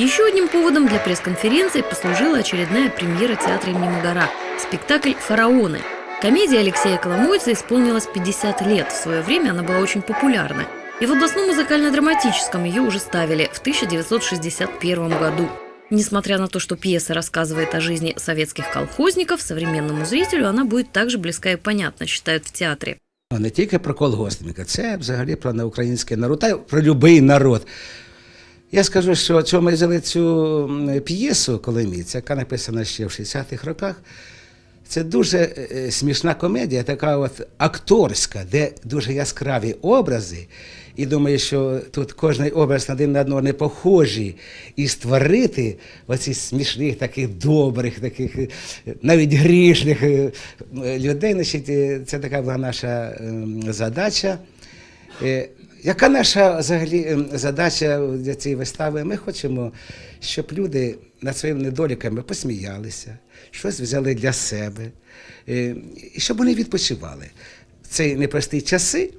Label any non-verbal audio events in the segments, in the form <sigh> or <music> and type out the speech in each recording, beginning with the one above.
Еще одним поводом для пресс-конференции послужила очередная премьера театра имени Магара – спектакль «Фараоны». Комедия Алексея Коломойца исполнилась 50 лет. В свое время она была очень популярна. И в областном музыкально-драматическом ее уже ставили в 1961 году. Несмотря на то, что пьеса рассказывает о жизни советских колхозников, современному зрителю она будет также близка и понятна, считают в театре. Ну, Не тільки про колгоспника, це взагалі про український народ, та й про будь-який народ. Я скажу, що чому ми взяли цю п'єсу Коломіць, яка написана ще в 60-х роках. Це дуже е, смішна комедія, така от акторська, де дуже яскраві образи. І думаю, що тут кожний образ один на одного не похожий. І створити оці смішних, таких добрих, таких е, навіть грішних е, людей, значить, е, це така була наша ем, задача. Яка наша взагалі ем, задача для цієї вистави? Ми хочемо, щоб люди над своїми недоліками посміялися, щось взяли для себе, е, і щоб вони відпочивали. В ці непрості часи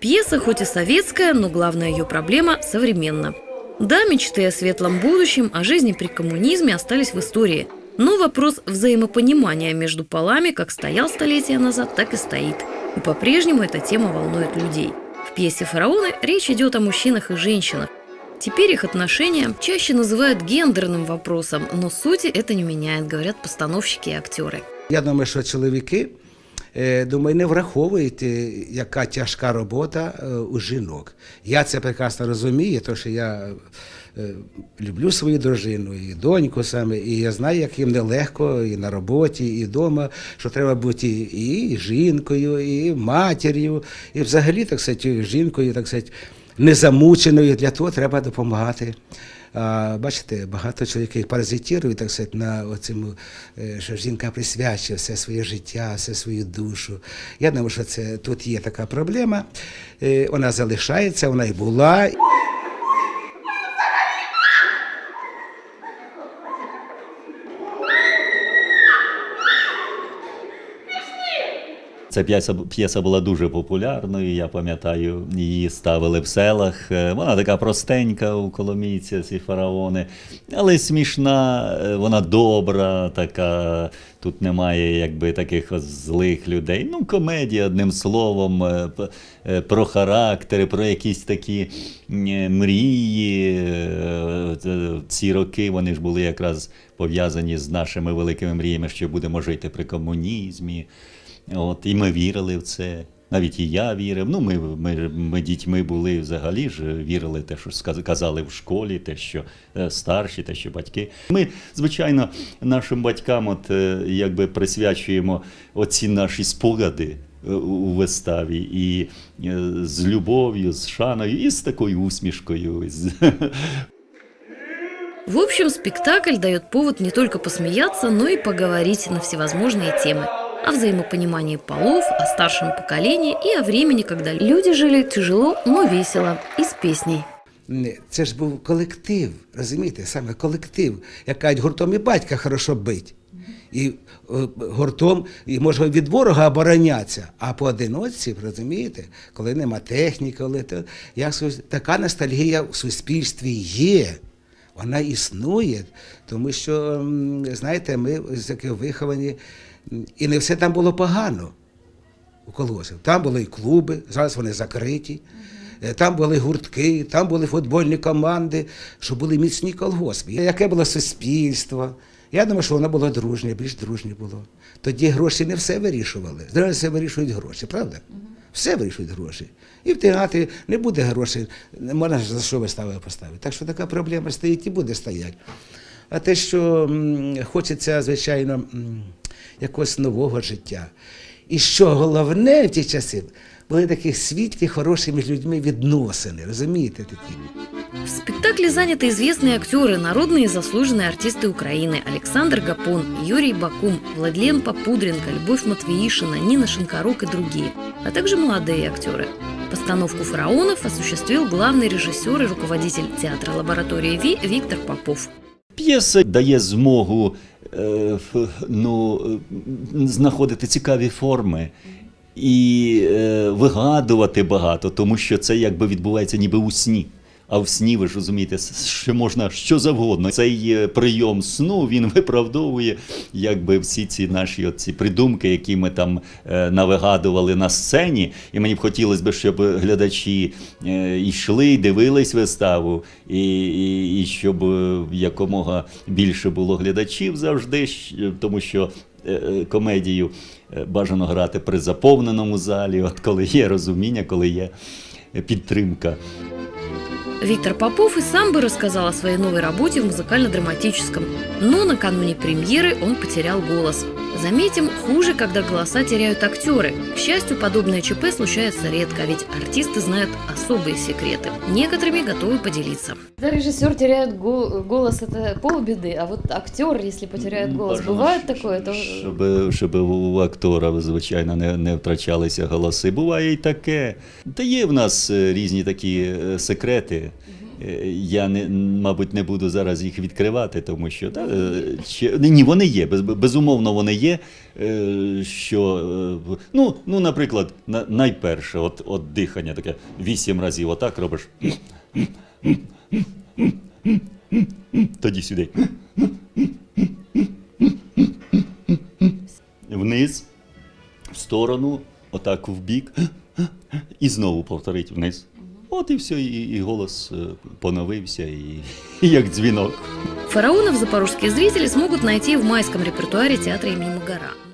Пьеса хоть и советская, но главная ее проблема – современна. Да, мечты о светлом будущем, о жизни при коммунизме остались в истории. Но вопрос взаимопонимания между полами как стоял столетия назад, так и стоит. И по-прежнему эта тема волнует людей. В пьесе «Фараоны» речь идет о мужчинах и женщинах. Теперь их отношения чаще называют гендерным вопросом, но сути это не меняет, говорят постановщики и актеры. Я думаю, що чоловіки, е, думаю, не враховують, е, яка тяжка робота е, у жінок. Я це прекрасно розумію, тому що я е, люблю свою дружину і доньку саме, і я знаю, як їм нелегко і на роботі, і вдома, що треба бути і, жінкою, і матір'ю, і взагалі, так сказати, жінкою, так сказати, незамученою. Для того треба допомагати. А, бачите, багато чоловіків паразитірують, так сказати, на цьому, що жінка присвячує все своє життя, все свою душу. Я думаю, що це тут є така проблема. Е, Вона залишається, вона і була. Ця п'єса, п'єса була дуже популярною. Я пам'ятаю, її ставили в селах. Е, Вона така простенька у Коломійці, ці фараони, але смішна, е, вона добра, така. Тут немає якби таких злих людей. Ну, комедія, одним словом, е, про характери, про якісь такі мрії. Ці роки вони ж були якраз пов'язані з нашими великими мріями, що будемо жити при комунізмі. От, і ми вірили в це. Навіть і я вірив. Ну, ми, ми, ми дітьми були взагалі ж вірили те, що казали в школі, те, що е, старші, те, що батьки. Ми, звичайно, нашим батькам от, е, якби присвячуємо оці наші спогади е, у виставі і з любов'ю, з шаною, і з такою усмішкою. В общем, спектакль дает повод не только посмеяться, но и поговорить на всевозможные темы. О взаимопонимании полов, о старшем поколении и о времени, когда люди жили тяжело, но весело и с песней. Це ж був колектив, розумієте, саме колектив, як кажуть, гуртом і батька хорошо бить. І е, гуртом і може від ворога оборонятися, а поодиночці, розумієте, коли нема техніки, коли то, як така ностальгія в суспільстві є. Вона існує, тому що, знаєте, ми з таких виховані, і не все там було погано у колгоспів. Там були і клуби, зараз вони закриті. Е, Там були гуртки, там були футбольні команди, що були міцні колгоспи. Яке було суспільство? Я думаю, що воно було дружнє, більш дружнє було. Тоді гроші не все вирішували. Зараз все вирішують гроші, правда? Все вирішують гроші. І в театрі не буде грошей, не можна за що вистави поставити. Так що така проблема стоїть і буде стояти. А те, що хочеться, звичайно, якогось нового життя. І що головне в ті часи, були такі світлі, хороші між людьми відносини, розумієте такі? В спектакле заняты известные актеры, народные и заслуженные артисты Украины Александр Гапон, Юрий Бакум, Владлен Попудренко, Любовь Матвеишина, Нина Шинкарук и другие, а также молодые актеры. Постановку «Фараонов» осуществил главный режиссер и руководитель театра лаборатории ВИ Виктор Попов. П'єса дає змогу е, ф- ну, е, знаходити цікаві форми і е, вигадувати багато, тому що це якби відбувається ніби у сні. А в сні, ви ж розумієте, що можна що завгодно. Цей е, прийом сну він <laughs> виправдовує якби всі ці наші ці придумки, які ми там е, навигадували на сцені. І мені б хотілося б, щоб глядачі е, йшли, дивились виставу, і, і, і щоб якомога більше було глядачів завжди, тому що комедію бажано грати при заповненому залі, от коли є розуміння, коли є підтримка. Виктор Попов и сам бы рассказал о своей новой работе в музыкально-драматическом. Но накануне премьеры он потерял голос. Заметим, хуже, когда голоса теряют актеры. К счастью, подобное ЧП случается редко, ведь артисты знают особые секреты. Некоторыми готовы поделиться. Когда режиссер теряет го- голос, это полбеды, а вот актер, если потеряет голос, Бажано, бывает щ- такое, то Щоб, щоб у актора, звичайно, не, не втрачалися голоси. Буває і таке. Та є в нас е, різні такі е, секрети. Е, Я не, мабуть, не буду зараз їх відкривати, тому що та, ще, ні, вони є, без, безумовно, вони є. е, Що, е, ну, ну, наприклад, на, найперше, от, от дихання таке вісім разів отак робиш. Тоді сюди. Вниз, в сторону, отак в бік, і знову повторить вниз. От і все, і, і голос е, поновився, і як дзвінок. Фараонов запорожские зрители смогут найти в майском репертуаре театра имени Магара.